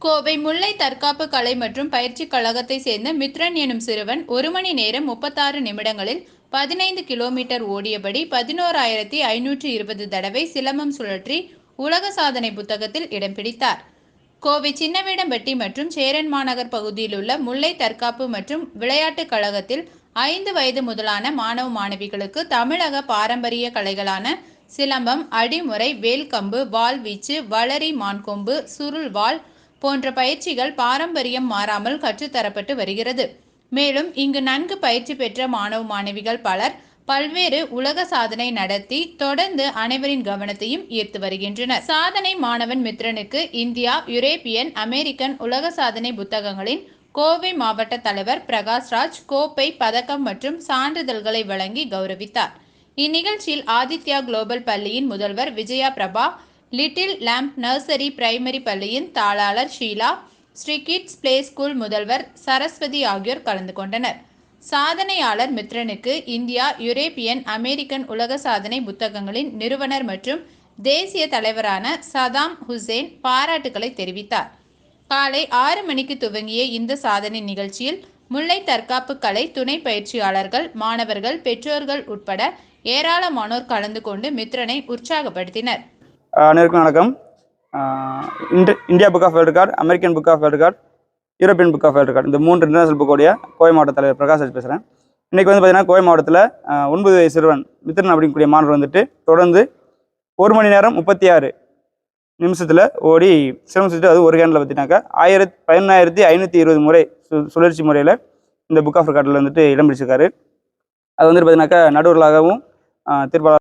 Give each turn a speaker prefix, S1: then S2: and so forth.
S1: கோவை முல்லை தற்காப்பு கலை மற்றும் பயிற்சி கழகத்தை சேர்ந்த மித்ரன் எனும் சிறுவன் ஒரு மணி நேரம் முப்பத்தாறு நிமிடங்களில் பதினைந்து கிலோமீட்டர் ஓடியபடி பதினோராயிரத்தி ஐநூற்றி இருபது தடவை சிலம்பம் சுழற்றி உலக சாதனை புத்தகத்தில் இடம் பிடித்தார். கோவை சின்னவேடம்பட்டி மற்றும் சேரன் மாநகர் பகுதியில் உள்ள முல்லை தற்காப்பு மற்றும் விளையாட்டுக் கழகத்தில் ஐந்து வயது முதலான மாணவ மாணவிகளுக்கு தமிழக பாரம்பரிய கலைகளான சிலம்பம் அடிமுறை வேல்கம்பு வாள்வீச்சு வளரி மான்கொம்பு சுருள் வாள் போன்ற பயிற்சிகள் பாரம்பரியம் மாறாமல் கற்றுத்தரப்பட்டு வருகிறது. மேலும் இங்கு நன்கு பயிற்சி பெற்ற மாணவ மாணவிகள் பலர் பல்வேறு உலக சாதனை நடத்தி தொடர்ந்து அனைவரின் கவனத்தையும் ஈர்த்து வருகின்றனர். சாதனை மாணவன் மித்ரனுக்கு இந்தியா யுரேப்பியன் அமெரிக்கன் உலக சாதனை புத்தகங்களின் கோவை மாவட்ட தலைவர் பிரகாஷ்ராஜ் கோப்பை பதக்கம் மற்றும் சான்றிதழ்களை வழங்கி கௌரவித்தார். இந்நிகழ்ச்சியில் ஆதித்யா குளோபல் பள்ளியின் முதல்வர் Vijaya Prabha little lamb nursery primary பள்ளியின் தாளாளர் Sheela Sri kids play school முதல்வர் சரஸ்வதி ஆகியோர் கலந்து கொண்டனர். சாதனையாளர் மித்ரனுக்கு இந்தியா யுரேப்பியன் அமெரிக்கன் உலக சாதனை புத்தகங்களின் நிறுவனர் மற்றும் தேசிய தலைவரான சதாம் ஹுசேன் பாராட்டுக்களை தெரிவித்தார். காலை ஆறு மணிக்கு துவங்கிய இந்த சாதனை நிகழ்ச்சியில் முல்லை தற்காப்பு கலை துணை பயிற்சியாளர்கள் மாணவர்கள் பெற்றோர்கள் உட்பட ஏராளமானோர் கலந்து கொண்டு மித்ரனை உற்சாகப்படுத்தினர்.
S2: அனைவருக்கும் வணக்கம். ஆஹ் India book of world records American book of world records European book of world records இந்த மூன்று இன்டர்நேஷனல் புக்கோடைய கோவை மாவட்ட தலைவர் பிரகாஷ் ராஜ் பேசுகிறேன் இன்றைக்கி வந்து பார்த்தீங்கன்னா கோவை மாவட்டத்தில் ஒன்பது வயது சிறுவன் மித்ரன் அப்படிங்கக்கூடிய மாணவர் வந்துட்டு தொடர்ந்து ஒரு மணி நேரம் முப்பத்தி ஆறு நிமிஷத்தில் ஓடி சிரமம் செஞ்சு அது ஒரு கேனில் பார்த்தீங்கன்னாக்கா ஆயிரத்தி பதினாயிரத்தி ஐநூற்றி இருபது முறை சு சுழற்சி முறையில் இந்த புக் ஆஃப் ரெக்கார்டில் வந்துட்டு இடம் பிடிச்சிருக்காரு. அது வந்துட்டு பார்த்தீங்கன்னாக்கா நடுவர்களாகவும் தீர்ப்பாளர்